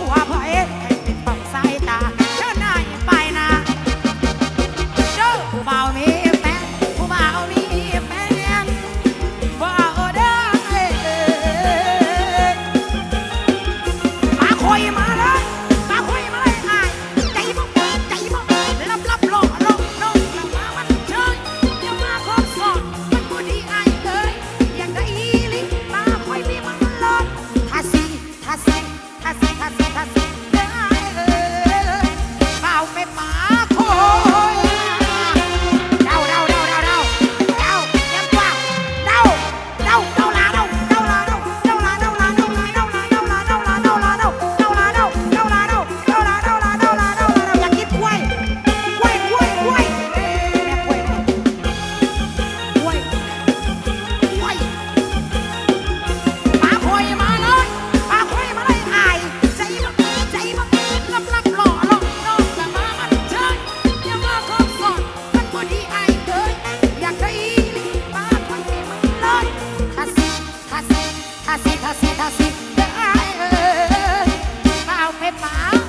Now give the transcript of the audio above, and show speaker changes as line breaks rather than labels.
com a สิทาสิทาสิเด้อเอ้ยเปล่าไปเา